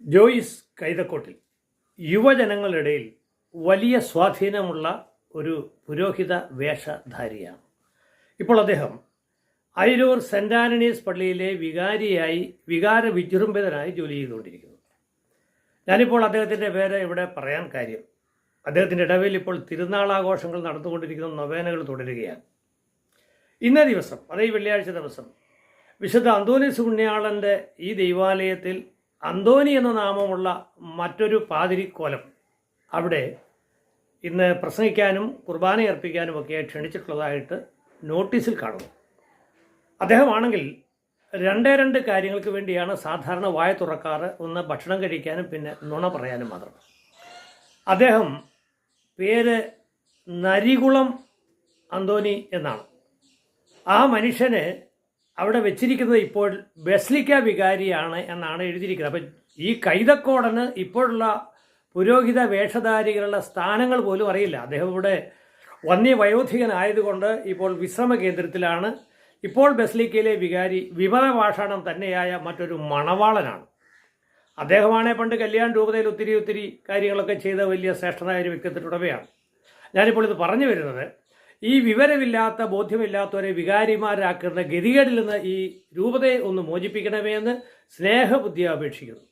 ജോയിസ് കൈതക്കോട്ടിൽ. യുവജനങ്ങളിടയിൽ വലിയ സ്വാധീനമുള്ള ഒരു പുരോഹിത വേഷധാരിയാണ്. ഇപ്പോൾ അദ്ദേഹം അയിരൂർ സെന്റ് ആന്റണീസ് പള്ളിയിലെ വികാരിയായി വികാര വിജൃംഭിതനായി ജോലി ചെയ്തുകൊണ്ടിരിക്കുന്നു. ഞാനിപ്പോൾ അദ്ദേഹത്തിന്റെ പേര് ഇവിടെ പറയാൻ കാര്യം. അദ്ദേഹത്തിന്റെ ഇടവിൽ ഇപ്പോൾ തിരുനാളാഘോഷങ്ങൾ നടന്നുകൊണ്ടിരിക്കുന്ന നൊവേനകൾ തുടരുകയാണ്. ഇന്നേ ദിവസം അതേ വെള്ളിയാഴ്ച ദിവസം വിശുദ്ധ അന്തോനീസ് പുണ്യാളന്റെ ഈ ദൈവാലയത്തിൽ അന്തോണി എന്ന നാമമുള്ള മറ്റൊരു പാതിരിക്കോലം അവിടെ ഇന്ന് പ്രസംഗിക്കാനും കുർബാന അർപ്പിക്കാനും ഒക്കെ ക്ഷണിച്ചിട്ടുള്ളതായിട്ട് നോട്ടീസിൽ കാണുന്നു. അദ്ദേഹമാണെങ്കിൽ രണ്ടേ രണ്ട് കാര്യങ്ങൾക്ക് വേണ്ടിയാണ് സാധാരണ വായ തുറക്കാറ് ഒന്ന് ഭക്ഷണം കഴിക്കാനും പിന്നെ നുണ പറയാനും മാത്രം. അദ്ദേഹം പേര് നരികുളം അന്തോണി എന്നാണ്. ആ മനുഷ്യന് അവിടെ വെച്ചിരിക്കുന്നത് ഇപ്പോൾ ബസ്ലിക്ക വികാരിയാണ് എന്നാണ് എഴുതിയിരിക്കുന്നത്. അപ്പം ഈ കൈതക്കോടന് ഇപ്പോഴുള്ള പുരോഹിത വേഷധാരികളുടെ സ്ഥാനങ്ങൾ പോലും അറിയില്ല. അദ്ദേഹം ഇവിടെ വന്യ വയോധികനായതുകൊണ്ട് ഇപ്പോൾ വിശ്രമ കേന്ദ്രത്തിലാണ് ഇപ്പോൾ ബസ്ലിക്കയിലെ വികാരി വിമത ഭാഷാണം തന്നെയായ മറ്റൊരു മണവാളനാണ്. അദ്ദേഹമാണെ പണ്ട് കല്യാൺ രൂപതയിൽ ഒത്തിരി ഒത്തിരി കാര്യങ്ങളൊക്കെ ചെയ്ത വലിയ ശ്രേഷ്ഠനായ ഒരു വ്യക്തിത്വത്തിനുടമയാണ് ഞാനിപ്പോൾ ഇത് പറഞ്ഞു വരുന്നത് ഈ വിവരമില്ലാത്ത ബോധ്യമില്ലാത്തവരെ വികാരിമാരാക്കുന്ന ഗതികേടിൽ നിന്ന് ഈ രൂപതയെ ഒന്ന് മോചിപ്പിക്കണമേ എന്ന് സ്നേഹബുദ്ധി അപേക്ഷിക്കുന്നു.